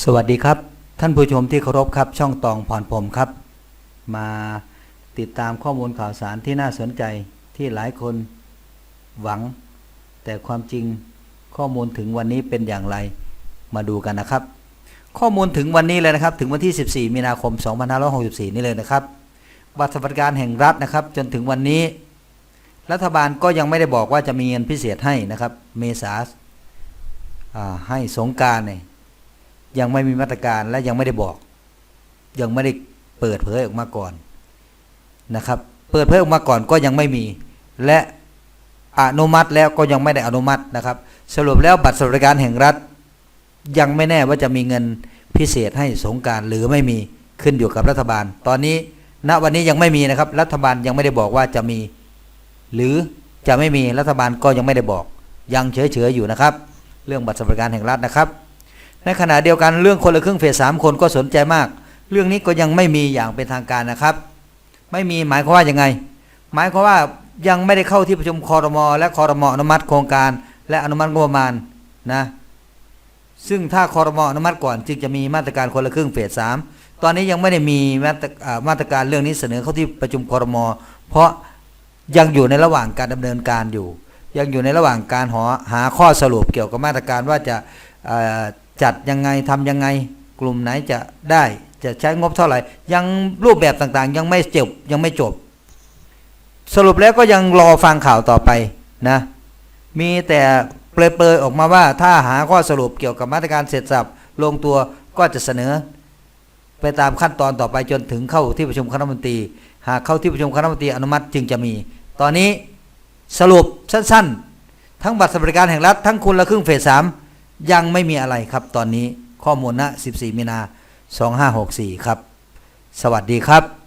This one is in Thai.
สวัสดีครับ ท่านผู้ชมที่เคารพครับ ช่องตองผ่อนผมครับ มาติดตามข้อมูลข่าวสารที่น่าสนใจที่หลายคนหวัง แต่ความจริงข้อมูลถึงวันนี้เป็นอย่างไรมาดูกันนะครับ ข้อมูลถึงวันนี้เลยนะครับ ถึงวันที่ 14 มีนาคม 2564 นี่เลยนะครับบัตรสวัสดิการแห่งรัฐนะครับ จนถึงวันนี้ รัฐบาลก็ยังไม่ได้บอกว่าจะมีเงินพิเศษให้นะครับ เมษาให้สงการเนี่ย ยังไม่มีมาตรการและยังไม่ได้บอก ยังไม่ได้เปิดเผยออกมาก่อนนะครับ เปิดเผยออกมาก่อนก็ยังไม่มี และอนุมัติแล้วก็ยังไม่ได้อนุมัตินะครับ สรุปแล้วบัตรสวัสดิการแห่งรัฐ ยังไม่แน่ว่าจะมีเงินพิเศษให้สงการหรือไม่มีขึ้นอยู่กับรัฐบาล ตอนนี้ณวันนี้ยังไม่มีนะครับ รัฐบาลยังไม่ได้บอกว่าจะมี หรือจะไม่มีรัฐบาลก็ยังไม่ได้บอก ยังเฉยๆอยู่นะครับ เรื่องบัตรสวัสดิการแห่งรัฐนะครับ ในขณะเดียวกันเรื่องคนละครึ่งเฟสสามคนก็สนใจมาก เรื่องนี้ก็ยังไม่มีอย่างเป็นทางการนะครับ ไม่มีหมายความว่ายังไง หมายความว่ายังไม่ได้เข้าที่ประชุมคอรมอและคอรมออนุมัติโครงการ และอนุมัติงบประมาณนะซึ่งถ้าคอรมออนุมัติก่อนจึงจะมีมาตรการคนละครึ่งเฟสสามตอนนี้ยังไม่ได้มีมาตรมาตรการเรื่องนี้เสนอเข้าที่ประชุมคอรมอเพราะยังอยู่ในระหว่างการดำเนินการอยู่ ยังอยู่ในระหว่างการหาหาข้อสรุปเกี่ยวกับมาตรการว่าจะ จัดยังไงทำยังไง กลุ่มไหนจะได้จะใช้งบเท่าไหร่ ยังรูปแบบต่างๆ ยังไม่จบยังไม่จบ สรุปแล้วก็ยังรอฟังข่าวต่อไปนะ มีแต่เปลยๆออกมาว่าถ้าหาข้อสรุปเกี่ยวกับมาตรการเสร็จสับลงตัวก็จะเสนอ ไปตามขั้นตอนต่อไปจนถึงเข้าที่ประชุมคณะมนตรี หากเข้าที่ประชุมคณะมนตรีอนุมัติจึงจะมี ตอนนี้สรุปสั้น ๆ ทั้งบัตรสวัสดิการแห่งรัฐทั้งคุณละครึ่งเฟสสาม ยังไม่มีอะไรครับตอนนี้ข้อมูลณ 14 มีนา 2564 ครับ สวัสดีครับ